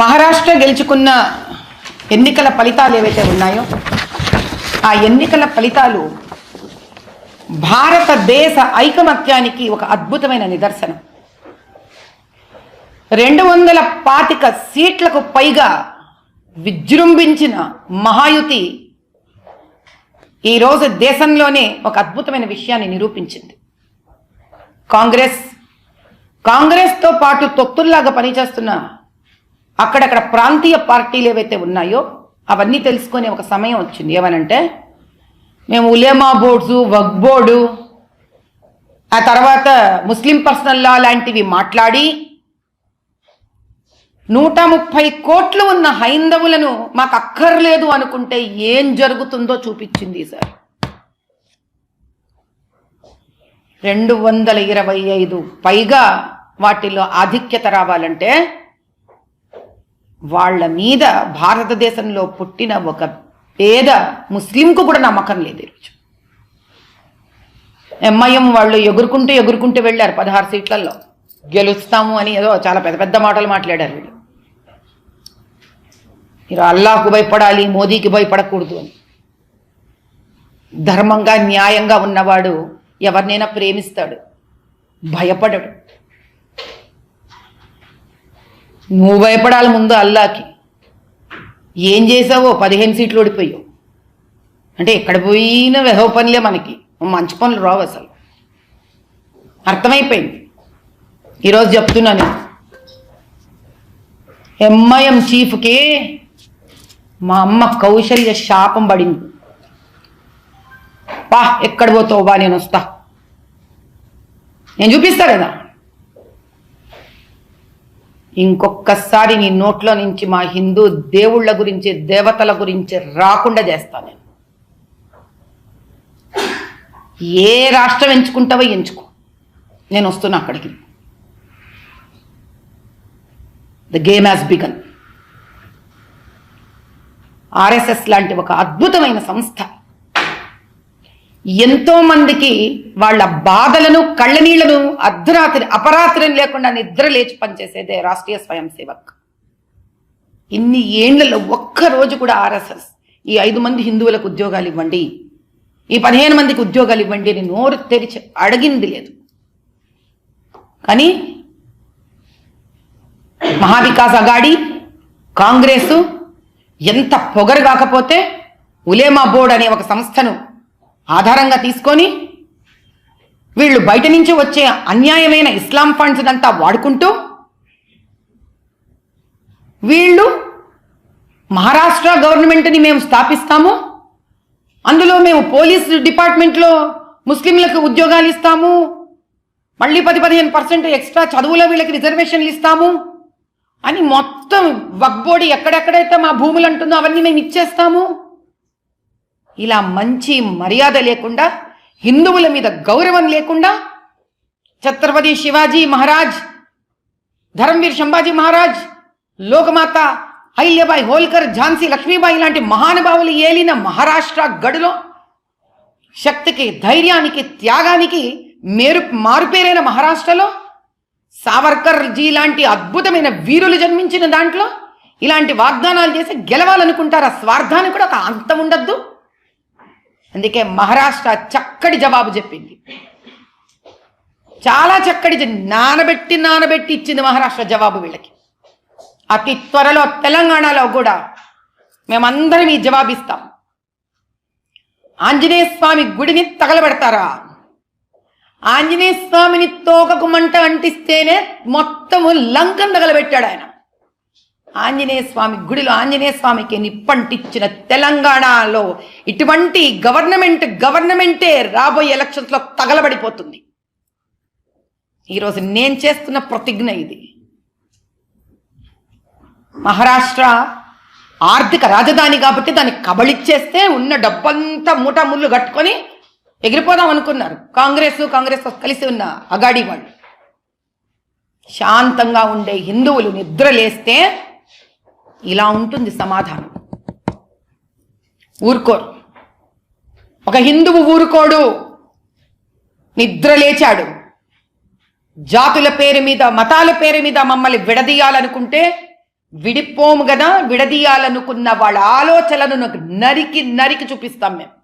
మహారాష్ట్ర గెలుచుకున్న ఎన్నికల ఫలితాలు ఏవైతే ఉన్నాయో ఆ ఎన్నికల ఫలితాలు భారతదేశ ఐకమత్యానికి ఒక అద్భుతమైన నిదర్శనం. రెండు వందల పాతిక సీట్లకు పైగా విజృంభించిన మహాయుతి ఈరోజు దేశంలోనే ఒక అద్భుతమైన విషయాన్ని నిరూపించింది. కాంగ్రెస్ కాంగ్రెస్తో పాటు తొత్తుల్లాగా పనిచేస్తున్న అక్కడక్కడ ప్రాంతీయ పార్టీలు ఏవైతే ఉన్నాయో అవన్నీ తెలుసుకునే ఒక సమయం వచ్చింది. ఏమనంటే మేము ఉలేమా బోర్డ్స్ వక్ బోర్డు ఆ తర్వాత ముస్లిం పర్సనల్ లా లాంటివి మాట్లాడి నూట ముప్పై కోట్లు ఉన్న హైందవులను మాకు అక్కర్లేదు అనుకుంటే ఏం జరుగుతుందో చూపించింది సార్. రెండు వందల ఇరవై ఐదు. పైగా వాటిలో ఆధిక్యత రావాలంటే వాళ్ళ మీద భారతదేశంలో పుట్టిన ఒక పేద ముస్లింకు కూడా నమ్మకం లేదు ఈరోజు ఎంఐఎం వాళ్ళు ఎగురుకుంటూ ఎగురుకుంటూ వెళ్ళారు పదహారు సీట్లలో. గెలుస్తాము అని ఏదో చాలా పెద్ద పెద్ద మాటలు మాట్లాడారు వీళ్ళు. మీరు అల్లాహకు భయపడాలి మోదీకి భయపడకూడదు అని. ధర్మంగా న్యాయంగా ఉన్నవాడు ఎవరినైనా ప్రేమిస్తాడు భయపడడు. నువ్వు భయపడాలి ముందు అల్లాకి. ఏం చేసావో పదిహేను సీట్లు ఓడిపోయావు. అంటే ఎక్కడ పోయినా వెహవ పనులే మనకి. మంచి పనులు రావు అసలు. అర్థమైపోయింది. ఈరోజు చెప్తున్నాను ఎంఐఎం చీఫ్కి మా అమ్మ కౌశల్య శాపం పడింది. పా ఎక్కడ పోతావు? బా నేను వస్తా. నేను చూపిస్తా కదా. ఇంకొక్కసారి నీ నోట్లో నుంచి మా హిందూ దేవుళ్ళ గురించి దేవతల గురించి రాకుండా చేస్తాను నేను. ఏ రాష్ట్రం ఎంచుకుంటావో ఎంచుకో. నేను వస్తున్నా అక్కడికి. The game has begun RSS లాంటి ఒక అద్భుతమైన సంస్థ ఎంతో మందికి వాళ్ళ బాధలను కళ్ళనీళ్ళను అర్ధరాత్రి అపరాత్రి లేకుండా నిద్ర లేచి పనిచేసేదే రాష్ట్రీయ స్వయం సేవక్. ఇన్ని ఏండ్లలో ఒక్క రోజు కూడా ఆర్ఎస్ఎస్ ఈ ఐదు మంది హిందువులకు ఉద్యోగాలు ఇవ్వండి. ఈ పదిహేను మందికి ఉద్యోగాలు ఇవ్వండి అని నోరు తెరిచి అడిగింది లేదు. కానీ మహావికాస్ అగాడి కాంగ్రెసు ఎంత పొగరు కాకపోతే ఉలేమా బోర్డ్ అనే ఒక సంస్థను ఆధారంగా తీసుకొని వీళ్ళు బయట నుంచి వచ్చే అన్యాయమైన ఇస్లాం ఫండ్స్ అంతా వాడుకుంటూ వీళ్ళు మహారాష్ట్ర గవర్నమెంట్ని మేము స్థాపిస్తాము. అందులో మేము పోలీస్ డిపార్ట్మెంట్లో ముస్లింలకు ఉద్యోగాలు ఇస్తాము. మళ్ళీ పది పదిహేను పర్సెంట్ ఎక్స్ట్రా చదువులో వీళ్ళకి రిజర్వేషన్లు ఇస్తాము. అని మొత్తం వక్బోడి ఎక్కడెక్కడైతే మా భూములు అంటుందో అవన్నీ మేము ఇచ్చేస్తాము. ఇలా మంచి మర్యాద లేకుండా హిందువుల మీద గౌరవం లేకుండా ఛత్రపతి శివాజీ మహారాజ్ ధర్మవీర్ శంభాజీ మహారాజ్ లోకమాత హైల్యబాయి హోల్కర్ ఝాన్సీ లక్ష్మీబాయి లాంటి మహానుభావులు ఏలిన మహారాష్ట్ర గడులో శక్తికి ధైర్యానికి త్యాగానికి మేరు మారుపేరైన మహారాష్ట్రలో సావర్కర్ జీ లాంటి అద్భుతమైన వీరులు జన్మించిన దాంట్లో ఇలాంటి వాగ్దానాలు చేసి గెలవాలనుకుంటారా? స్వార్థానికి కూడా ఒక అంతం ఉండద్దు. అందుకే మహారాష్ట్ర చక్కటి జవాబు చెప్పింది. చాలా చక్కటి నానబెట్టి నానబెట్టి ఇచ్చింది మహారాష్ట్ర జవాబు వీళ్ళకి. అతి త్వరలో తెలంగాణలో కూడా మేమందరం ఈ జవాబిస్తాం ఆంజనేయ స్వామి గుడిని తగలబెడతారా? ఆంజనేయ స్వామిని తోకకు మంట అంటిస్తేనే మొత్తము లంకను తగలబెట్టాడు ఆయన. ఆంజనేయ స్వామి గుడిలో ఆంజనేయ స్వామికి నిప్పంటిచ్చిన తెలంగాణలో ఇటువంటి గవర్నమెంట్ గవర్నమెంటే రాబోయే ఎలక్షన్స్లో తగలబడిపోతుంది. ఈరోజు నేను చేస్తున్న ప్రతిజ్ఞ ఇది. మహారాష్ట్ర ఆర్థిక రాజధాని కాబట్టి దాన్ని కబళిచ్చేస్తే ఉన్న డబ్బంతా మూటా ముళ్ళు కట్టుకొని ఎగిరిపోదాం అనుకున్నారు. కాంగ్రెస్ కాంగ్రెస్ కలిసి ఉన్న అగాడి వాళ్ళు. శాంతంగా ఉండే హిందువులు నిద్రలేస్తే ఇలా ఉంటుంది సమాధానం. ఊరుకోరు. ఒక హిందువు ఊరుకోడు. నిద్ర లేచాడు జాతుల పేరు మీద మతాల పేరు మీద మమ్మల్ని విడదీయాలనుకుంటే విడిపోము కదా విడదీయాలనుకున్న వాళ్ళ ఆలోచనలను నరికి నరికి చూపిస్తాం మేము.